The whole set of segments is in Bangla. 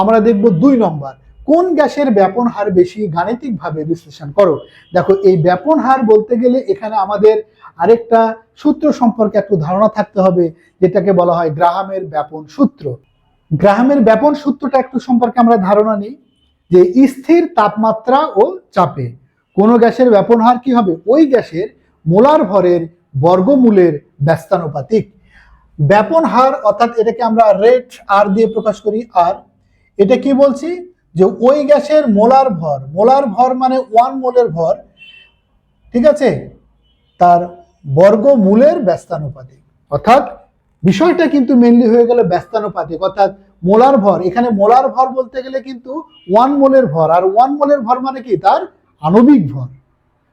আমরা দেখব দুই নম্বর। কোন গ্যাসের ব্যাপন হার বেশি গাণিতিকভাবে বিশ্লেষণ করো? দেখো, এই ব্যাপন হার বলতে গেলে এখানে আমাদের আরেকটা সূত্র সম্পর্কে একটু ধারণা থাকতে হবে, যেটাকে বলা হয় গ্রাহামের ব্যাপন সূত্র। গ্রাহামের ব্যাপন সূত্রটা একটু সম্পর্কে আমরা ধারণা নিই, যে স্থির তাপমাত্রা ও চাপে। কোনো গ্যাসের ব্যাপন হার কি হবে? ওই গ্যাসের মোলার ভরের বর্গমূলের ব্যস্তানুপাতিক। ব্যাপন হার অর্থাৎ এটাকে আমরা রেট আর দিয়ে প্রকাশ করি আর। এটা কি বলছি? যে ওই গ্যাসের মোলার ভর মোলার ভর মানে ওয়ান মোলের ভর, ঠিক আছে? তার বর্গমূলের ব্যস্তানুপাতিক। অর্থাৎ বিষয়টা কিন্তু মেনলি হয়ে গেল ব্যস্তানুপাতিক। অর্থাৎ মোলার ভর, এখানে মোলার ভর বলতে গেলে কিন্তু ওয়ান মোলের ভর। আর ওয়ান মোলের ভর মানে কি? তার আণবিক ভর।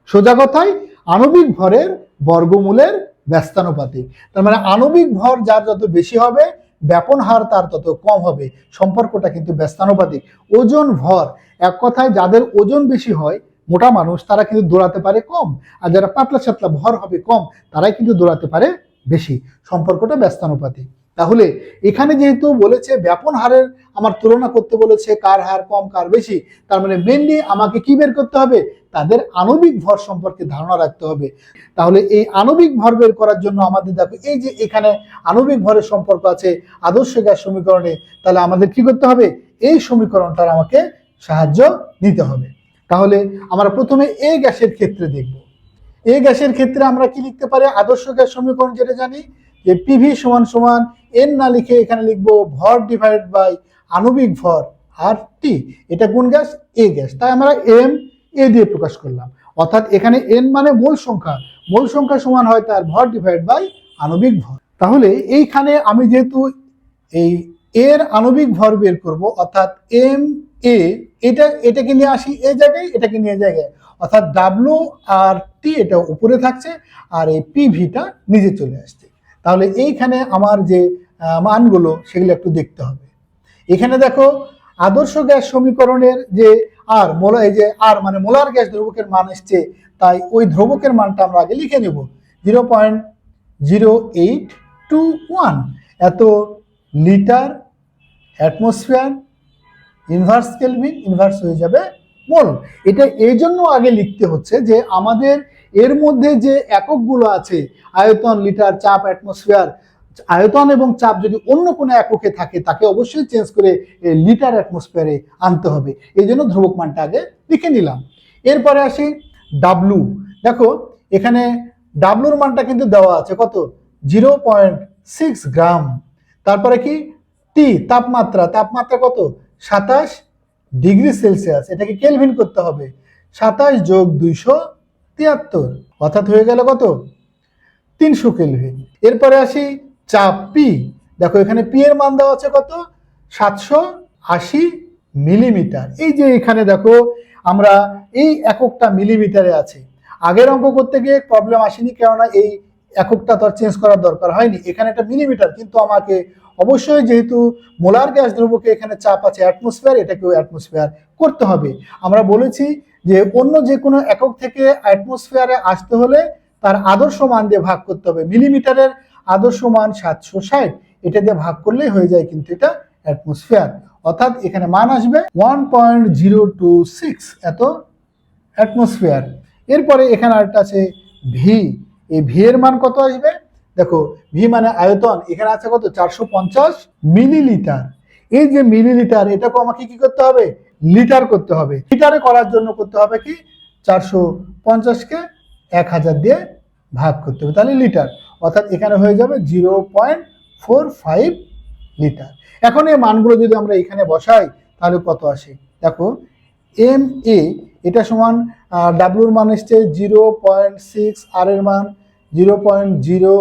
সোজা কথায়, আণবিক ভরের বর্গমূলের ব্যস্তানুপাতিক। তার মানে আণবিক ভর যার যত বেশি হবে, ব্যাপন হার তার তত কম হবে। সম্পর্কটা কিন্তু ব্যস্তানুপাতিক। ওজন ভর, এক কথায় যাদের ওজন বেশি হয়, মোটা মানুষ, তারা কিন্তু দৌড়াতে পারে কম। আর যারা পাতলা সাতলা ভর হবে কম, তারাই কিন্তু দৌড়াতে পারে বেশি। সম্পর্কটা ব্যস্তানুপাতিক। তাহলে এখানে যেহেতু বলেছে ব্যাপন হারের আমার তুলনা করতে বলেছে, কার হার কম, কার বেশি, তার মানে মেনলি আমাকে কি বের করতে হবে? তাদের আণবিক ভর সম্পর্কে ধারণা রাখতে হবে। তাহলে এই আণবিক ভর বের করার জন্য আমাদের দেখো, এই যে এখানে আণবিক ভরের সম্পর্ক আছে, আদর্শ গ্যাস সমীকরণে, তাহলে আমাদের কি করতে হবে? এই সমীকরণটার আমাকে সাহায্য নিতে হবে। তাহলে আমরা প্রথমে এ গ্যাসের ক্ষেত্রে দেখব। এ গ্যাসের ক্ষেত্রে আমরা কি লিখতে পারি? আদর্শ গ্যাস সমীকরণ যেটা জানি, যে পিভি সমান সমান এন না লিখে এখানে লিখব ভর ডিভাইড বাই আণবিক ভর আর টি এটা কোন গ্যাস? এ গ্যাস। তাই আমরা এম এ দিয়ে প্রকাশ করলাম। অর্থাৎ এখানে এন মানে মূল সংখ্যা। মূল সংখ্যা সমান হয় তার ভর ডিভাইড বাই আণবিক ভর। তাহলে এইখানে আমি যেহেতু এই এর আণবিক ভর বের করব, অর্থাৎ এম এ এটা, এটাকে নিয়ে আসি এ জায়গায়, এটাকে নিয়ে জায়গায়। অর্থাৎ ডাব্লু আর টি এটা উপরে থাকছে, আর এই পি ভিটা নিচে চলে আসছে। তাহলে এইখানে আমার যে মানগুলো সেগুলো একটু দেখতে হবে। এখানে দেখো আদর্শ গ্যাস সমীকরণের যে আর মোলা এই যে আর মানে মোলার গ্যাস ধ্রুবকের মান এসছে, তাই ওই ধ্রুবকের মানটা আমরা আগে লিখে নেব। Zero point zero eight two one এত litre atmosphere inverse kelvin inverse হয়ে যাবে মোল। এটা এই জন্য আগে লিখতে হচ্ছে যে আমাদের এর মধ্যে যে এককগুলো আছে, আয়তন লিটার চাপ অ্যাটমসফিয়ার আয়তন এবং চাপ যদি অন্য কোনো এককে থাকে, তাকে অবশ্যই চেঞ্জ করে লিটার অ্যাটমসফিয়ারে আনতে হবে। এই জন্য ধ্রুবক মানটা আগে লিখে নিলাম। এরপরে আসি ডাব্লু দেখো, এখানে ডাব্লুর মানটা কিন্তু দেওয়া আছে কত? Zero point six gram. তারপরে কি? টি তাপমাত্রা। তাপমাত্রা কত? সাতাশ ডিগ্রি সেলসিয়াস। এটাকে কেলভিন করতে হবে। সাতাশ যোগ দুইশো তিয়াত্তর। অর্থাৎ হয়ে গেল কত? তিনশো কেলভিন। এরপরে আসি চাপ। পি দেখো, এখানে পি এর মান দেওয়া আছে কত? সাতশো আশি মিলিমিটার। এই যে এখানে দেখো, আমরা এই এককটা মিলিমিটারে আছে। আগের অঙ্ক করতে গিয়ে প্রবলেম আসেনি, কেননা এই এককটা তো চেঞ্জ করার দরকার হয়নি। এখানে একটা মিলিমিটার, কিন্তু আমাকে অবশ্যই যেহেতু মোলার গ্যাস দ্রব্যকে এখানে চাপ আছে অ্যাটমসফিয়ার এটাকেও অ্যাটমসফিয়ার করতে হবে। আমরা বলেছি যে অন্য যে কোনো একক থেকে অ্যাটমসফিয়ারে আসতে হলে তার আদর্শ মান দিয়ে ভাগ করতে হবে। মিলিমিটারের আদর্শ মান সাতশো ষাট। এটা দিয়ে ভাগ করলেই হয়ে যায় কিন্তু এটা অ্যাটমসফিয়ার অর্থাৎ এখানে মান আসবে one point zero two six এত অ্যাটমসফিয়ার এরপরে এখানে আরেকটা আছে ভি এই ভি এর মান কত আসবে? দেখো ভি মানে আয়তন। এখানে আছে কত? চারশো পঞ্চাশ মিলিলিটার এই যে মিলিলিটার এটাকে আমাকে কি করতে হবে? লিটার করতে হবে। লিটারে করার জন্য করতে হবে কি? চারশো পঞ্চাশকে এক হাজার দিয়ে ভাগ করতে হবে। তাহলে লিটার অর্থাৎ এখানে হয়ে যাবে zero point four five litre. এখন এই মানগুলো যদি আমরা এখানে বসাই, তাহলে কত আসে? দেখো এম এ এটা সমান ডাব্লুর মান এসছে জিরো পয়েন্ট সিক্স আর এর মান zero point zero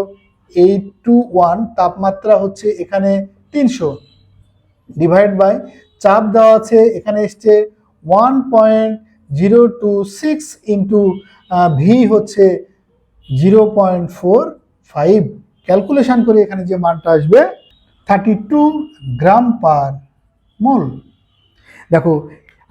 eight two one, তাপমাত্রা হচ্ছে এখানে তিনশো। ডিভাইড বাই, চাপ দেওয়া আছে, এখানে এসছে one point zero two six into V হচ্ছে zero point four five calculation করে এখানে যে মানটা আসবে thirty two gram per mole দেখো,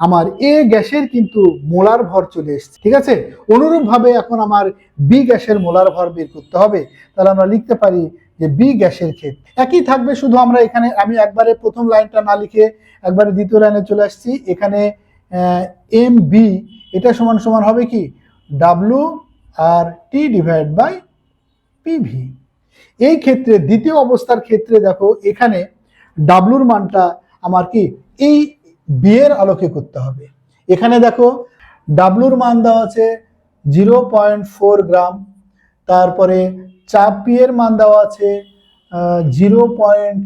আমার এ গ্যাসের কিন্তু মোলার ভর চলে এসেছে, ঠিক আছে? অনুরূপভাবে এখন আমার বি গ্যাসের মোলার ভর বের করতে হবে। তাহলে আমরা লিখতে পারি যে বি গ্যাসের ক্ষেত্রে একই থাকবে শুধু আমরা এখানে, আমি একবারে প্রথম লাইনটা না লিখে একবারে দ্বিতীয় লাইনে চলে আসছি। এখানে এম বি এটা সমান সমান হবে কি? W R T divide by PV এই ক্ষেত্রে, দ্বিতীয় অবস্থার ক্ষেত্রে দেখো, এখানে ডাব্লুর মানটা আমার কি? এই বিয়ের আলোকে করতে হবে। এখানে দেখো, ডাব্লুর মান দেওয়া আছে জিরো পয়েন্ট ফোর গ্রাম। তারপরে চাপ পি এর মান দেওয়া আছে zero point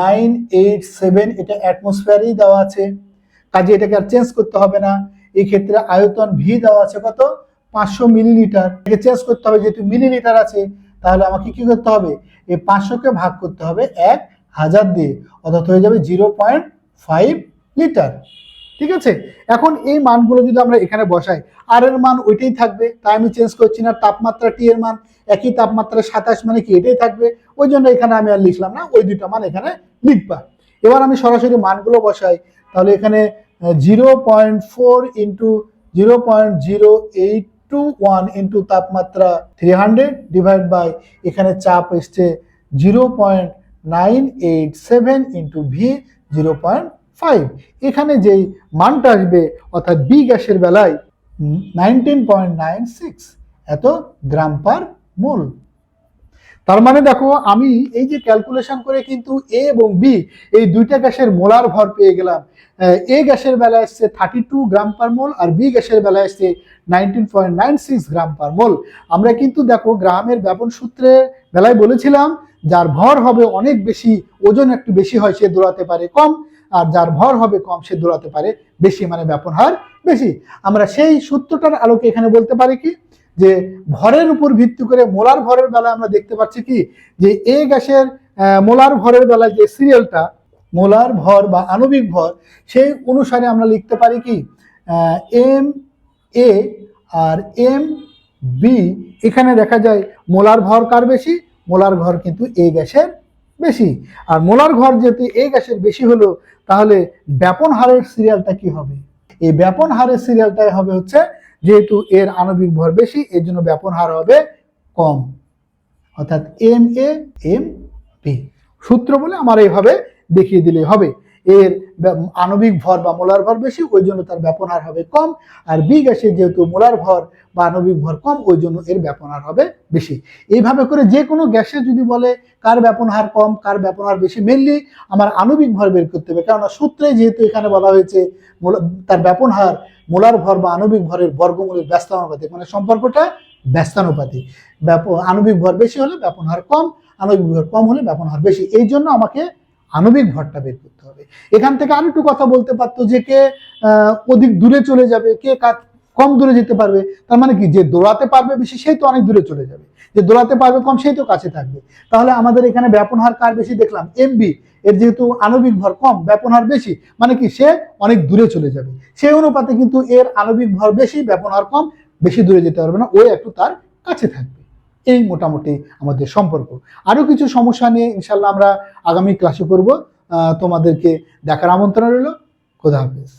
nine eight seven এটা অ্যাটমসফিয়ারেই দেওয়া আছে। কাজে এটাকে আর চেঞ্জ করতে হবে না। এই ক্ষেত্রে আয়তন ভি দেওয়া আছে কত? পাঁচশো মিলিলিটার। এটাকে চেঞ্জ করতে হবে, যেহেতু মিলিলিটার আছে তাহলে আমাকে কি করতে হবে? এই পাঁচশোকে ভাগ করতে হবে এক হাজার দিয়ে, অর্থাৎ হয়ে যাবে জিরো পয়েন্ট ফাইভ লিটার। ঠিক আছে? এখন এই মানগুলো যদি আমরা এখানে বসাই আর এর মান ওইটাই থাকবে তাই আমি চেঞ্জ করছি না, তাপমাত্রা টি এর মান, একই তাপমাত্রা সাতাশ মানে কি এটাই থাকবে, ওই জন্য এখানে আমি আর লিখলাম না, ওই দুটো মান এখানে লিখবা। এবার আমি সরাসরি মানগুলো বসাই, তাহলে এখানে zero point four into zero point zero eight two one into তাপমাত্রা থ্রি হান্ড্রেড ডিভাইড বাই এখানে চাপ এসছে zero point nine eight seven into V zero point five এখানে যেই মানটা আসবে, অর্থাৎ বি গ্যাসের বেলায় নাইনটিন পয়েন্ট নাইন সিক্স এত গ্রাম পার মোল। তার মানে দেখো, আমি এই যে ক্যালকুলেশন করে কিন্তু এ এবং বি এই দুইটা গ্যাসের মোলার ভর পেয়ে গেলাম। এ গ্যাসের বেলায় এসছে thirty two gram per mole আর বি গ্যাসের বেলায় এসছে nineteen point nine six gram per mole আমরা কিন্তু দেখো, গ্রামের ব্যাপন সূত্রে বেলায় বলেছিলাম, যার ভর হবে অনেক বেশি, ওজন একটু বেশি হয়, সে দৌড়াতে পারে কম, আর যার ভর হবে কম, সে দৌড়াতে পারে বেশি মানে ব্যাপন হার বেশি। আমরা সেই সূত্রটার আলোকে এখানে বলতে পারি কি যে ভরের উপর ভিত্তি করে মোলার ভরের বেলায় আমরা দেখতে পাচ্ছি কি? যে এ গ্যাসের মোলার ভরের বেলায় যে সিরিয়ালটা, মোলার ভর বা আণবিক ভর, সেই অনুসারে আমরা লিখতে পারি কি? এম, এ আর এম, বি, এখানে দেখা যায় মোলার ভর কার বেশি? মোলার ভর কিন্তু এ গ্যাসের বেশি। আর মোলার ঘর যেহেতু এ গ্যাসের বেশি হলো, তাহলে ব্যাপন হারের সিরিয়ালটা কি হবে? এই ব্যাপন হারের সিরিয়ালটাই হবে হচ্ছে যেহেতু এর আণবিক ভর বেশি, এর জন্য ব্যাপন হার হবে কম। অর্থাৎ এম এ এম পি সূত্র বলে আমার এইভাবে দেখিয়ে দিলে হবে। এর আণবিক ভর বা মোলার ভর বেশি, ওই জন্য তার ব্যাপন হার হবে কম। আর বি গ্যাসের যেহেতু মোলার ভর বা আণবিক ভর কম, ওই জন্য এর ব্যাপন হার হবে বেশি। এইভাবে করে যে কোনো গ্যাসে যদি বলে কার ব্যাপন হার কম, কার ব্যাপন হার বেশি মেনলি আমার আণবিক ভর বের করতে হবে। কেননা সূত্রে যেহেতু এখানে বলা হয়েছে তার ব্যাপন হার মোলার ভর বা আণবিক ভরের বর্গমূলের ব্যস্তানুপাতিক মানে সম্পর্কটা ব্যস্তানুপাতিক। ব্যাপ আণবিক ভর বেশি হলে ব্যাপন হার কম, আণবিক ভর কম হলে ব্যাপন হার বেশি। এই জন্য আমাকে আণবিক ভরটা বের করতে হবে। এখান থেকে আরেকটু কথা বলতে পারতো যে কে অধিক দূরে চলে যাবে, কে কা- কম দূরে যেতে পারবে, তার মানে কি? যে দৌড়াতে পারবে বেশি, সেই তো অনেক দূরে চলে যাবে। যে দৌড়াতে পারবে কম, সেই তো কাছে থাকবে। তাহলে আমাদের এখানে ব্যাপন হার কার বেশি দেখলাম? এমবি এর যেহেতু আণবিক ভর কম, ব্যাপন হার বেশি মানে কি? সে অনেক দূরে চলে যাবে। সেই অনুপাতে কিন্তু এর আণবিক ভর বেশি, ব্যাপন হার কম, বেশি দূরে যেতে পারবে না। ও একটু তার কাছে থাকবে। এই মোটামুটি আমাদের সম্পর্ক। আরও কিছু সমস্যা নিয়ে ইনশাল্লাহ আমরা আগামী ক্লাসে করব। তোমাদেরকে দেখার আমন্ত্রণ রইল। খোদা হাফেজ।